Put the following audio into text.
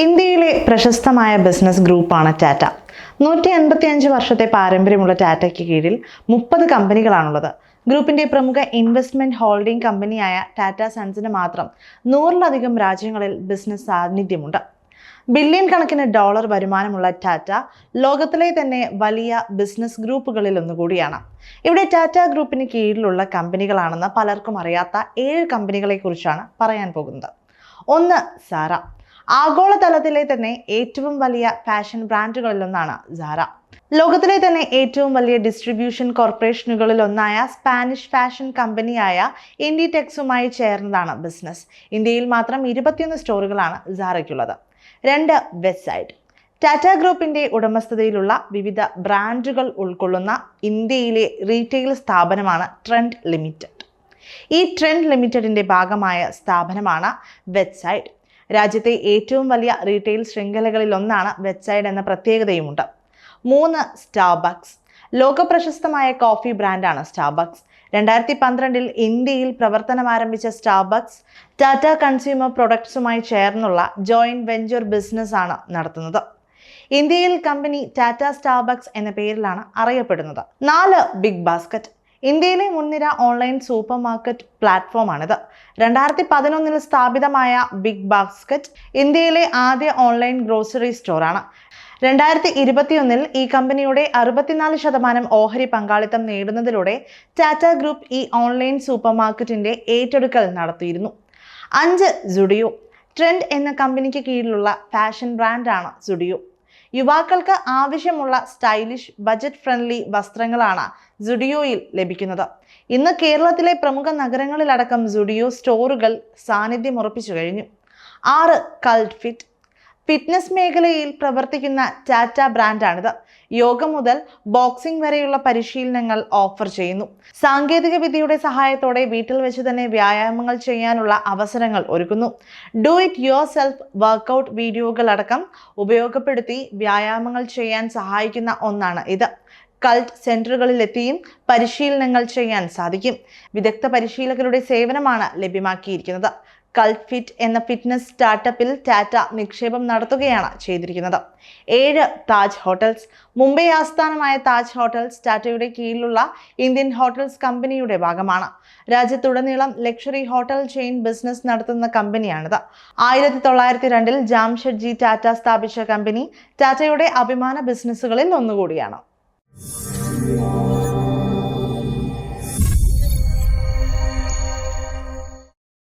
ഇന്ത്യയിലെ പ്രശസ്തമായ ബിസിനസ് ഗ്രൂപ്പാണ് ടാറ്റ. നൂറ്റി എൺപത്തി അഞ്ച് വർഷത്തെ പാരമ്പര്യമുള്ള ടാറ്റയ്ക്ക് കീഴിൽ മുപ്പത് കമ്പനികളാണുള്ളത്. ഗ്രൂപ്പിന്റെ പ്രമുഖ ഇൻവെസ്റ്റ്മെന്റ് ഹോൾഡിംഗ് കമ്പനിയായ ടാറ്റ സൺസിന് മാത്രം നൂറിലധികം രാജ്യങ്ങളിൽ ബിസിനസ് സാന്നിധ്യമുണ്ട്. ബില്യൺ കണക്കിന് ഡോളർ വരുമാനമുള്ള ടാറ്റ ലോകത്തിലെ തന്നെ വലിയ ബിസിനസ് ഗ്രൂപ്പുകളിൽ ഒന്നുകൂടിയാണ്. ഇവിടെ ടാറ്റ ഗ്രൂപ്പിന് കീഴിലുള്ള കമ്പനികളാണെന്ന് പലർക്കും അറിയാത്ത ഏഴ് കമ്പനികളെക്കുറിച്ചാണ് പറയാൻ പോകുന്നത്. ഒന്ന് സാറ. ആഗോളതലത്തിലെ തന്നെ ഏറ്റവും വലിയ ഫാഷൻ ബ്രാൻഡുകളിൽ ഒന്നാണ് സാറ ലോകത്തിലെ തന്നെ ഏറ്റവും വലിയ ഡിസ്ട്രിബ്യൂഷൻ കോർപ്പറേഷനുകളിൽ ഒന്നായ സ്പാനിഷ് ഫാഷൻ കമ്പനിയായ ഇൻഡിടെക്സുമായി ചേർന്നതാണ് ബിസിനസ് ഇന്ത്യയിൽ മാത്രം ഇരുപത്തിയൊന്ന് സ്റ്റോറുകളാണ് സാറയ്ക്കുള്ളത് രണ്ട് വെബ്സൈറ്റ് ടാറ്റ ഗ്രൂപ്പിന്റെ ഉടമസ്ഥതയിലുള്ള വിവിധ ബ്രാൻഡുകൾ ഉൾക്കൊള്ളുന്ന ഇന്ത്യയിലെ റീറ്റെയിൽ സ്ഥാപനമാണ് ട്രെൻഡ് ലിമിറ്റഡ് ഈ ട്രെൻഡ് ലിമിറ്റഡിന്റെ ഭാഗമായ സ്ഥാപനമാണ് വെബ്സൈറ്റ് രാജ്യത്തെ ഏറ്റവും വലിയ റീറ്റെയിൽ ശൃംഖലകളിൽ ഒന്നാണ് വെബ്സൈഡ് എന്ന പ്രത്യേകതയുമുണ്ട്. മൂന്ന് സ്റ്റാർബക്സ് ലോകപ്രശസ്തമായ കോഫി ബ്രാൻഡാണ് സ്റ്റാർബക്സ് രണ്ടായിരത്തി പന്ത്രണ്ടിൽ ഇന്ത്യയിൽ പ്രവർത്തനം ആരംഭിച്ച സ്റ്റാർബക്സ് ടാറ്റ കൺസ്യൂമർ പ്രൊഡക്ട്സുമായി ചേർന്നുള്ള ജോയിന്റ് വെഞ്ചർ ബിസിനസ് ആണ് നടത്തുന്നത്. ഇന്ത്യയിൽ കമ്പനി ടാറ്റ സ്റ്റാർബക്സ് എന്ന പേരിലാണ് അറിയപ്പെടുന്നത്. നാല് ബിഗ് ബാസ്ക്കറ്റ് ഇന്ത്യയിലെ മുൻനിര ഓൺലൈൻ സൂപ്പർ മാർക്കറ്റ് പ്ലാറ്റ്ഫോമാണിത്. രണ്ടായിരത്തി പതിനൊന്നിൽ സ്ഥാപിതമായ ബിഗ് ബാസ്ക്കറ്റ് ഇന്ത്യയിലെ ആദ്യ ഓൺലൈൻ ഗ്രോസറി സ്റ്റോറാണ്. രണ്ടായിരത്തി ഇരുപത്തിയൊന്നിൽ ഈ കമ്പനിയുടെ അറുപത്തിനാല് ശതമാനം ഓഹരി പങ്കാളിത്തം നേടുന്നതിലൂടെ ടാറ്റ ഗ്രൂപ്പ് ഈ ഓൺലൈൻ സൂപ്പർ മാർക്കറ്റിന്റെ ഏറ്റെടുക്കൽ നടത്തിയിരുന്നു. അഞ്ച് സുഡിയോ. ട്രെൻഡ് എന്ന കമ്പനിക്ക് കീഴിലുള്ള ഫാഷൻ ബ്രാൻഡാണ് സുഡിയോ. യുവാക്കൾക്ക് ആവശ്യമുള്ള സ്റ്റൈലിഷ് ബജറ്റ് ഫ്രണ്ട്ലി വസ്ത്രങ്ങളാണ് സുഡിയോയിൽ ലഭിക്കുന്നത്. ഇന്ന് കേരളത്തിലെ പ്രമുഖ നഗരങ്ങളിലടക്കം സുഡിയോ സ്റ്റോറുകൾ സാന്നിധ്യം ഉറപ്പിച്ചു കഴിഞ്ഞു. ആറ് കൾട്ട് ഫിറ്റ് ഫിറ്റ്നസ് മേഖലയിൽ പ്രവർത്തിക്കുന്ന ടാറ്റ ബ്രാൻഡാണിത്. യോഗ മുതൽ ബോക്സിംഗ് വരെയുള്ള പരിശീലനങ്ങൾ ഓഫർ ചെയ്യുന്നു. സാങ്കേതിക വിദ്യയുടെ സഹായത്തോടെ വീട്ടിൽ വെച്ച് തന്നെ വ്യായാമങ്ങൾ ചെയ്യാനുള്ള അവസരങ്ങൾ ഒരുക്കുന്നു. Do it yourself workout വീഡിയോകൾ അടക്കം ഉപയോഗപ്പെടുത്തി വ്യായാമങ്ങൾ ചെയ്യാൻ സഹായിക്കുന്ന ഒന്നാണ് ഇത്. കൾട്ട് സെന്ററുകളിലെത്തിയും പരിശീലനങ്ങൾ ചെയ്യാൻ സാധിക്കും. വിദഗ്ധ പരിശീലകരുടെ സേവനമാണ് ലഭ്യമാക്കിയിരിക്കുന്നത്. കൾട്ട് ഫിറ്റ് എന്ന ഫിറ്റ്നസ് സ്റ്റാർട്ടപ്പിൽ ടാറ്റ നിക്ഷേപം നടത്തുകയാണ് ചെയ്തിരിക്കുന്നത്. ഏഴ് താജ് ഹോട്ടൽസ്. മുംബൈ ആസ്ഥാനമായ താജ് ഹോട്ടൽസ് ടാറ്റയുടെ കീഴിലുള്ള ഇന്ത്യൻ ഹോട്ടൽസ് കമ്പനിയുടെ ഭാഗമാണ്. രാജ്യത്തുടനീളം ലക്ഷറി ഹോട്ടൽ ചെയിൻ ബിസിനസ് നടത്തുന്ന കമ്പനിയാണിത്. ആയിരത്തി തൊള്ളായിരത്തി രണ്ടിൽ ജാംഷഡ്ജി ടാറ്റ സ്ഥാപിച്ച കമ്പനി ടാറ്റയുടെ അഭിമാന ബിസിനസ്സുകളിൽ ഒന്നുകൂടിയാണ്.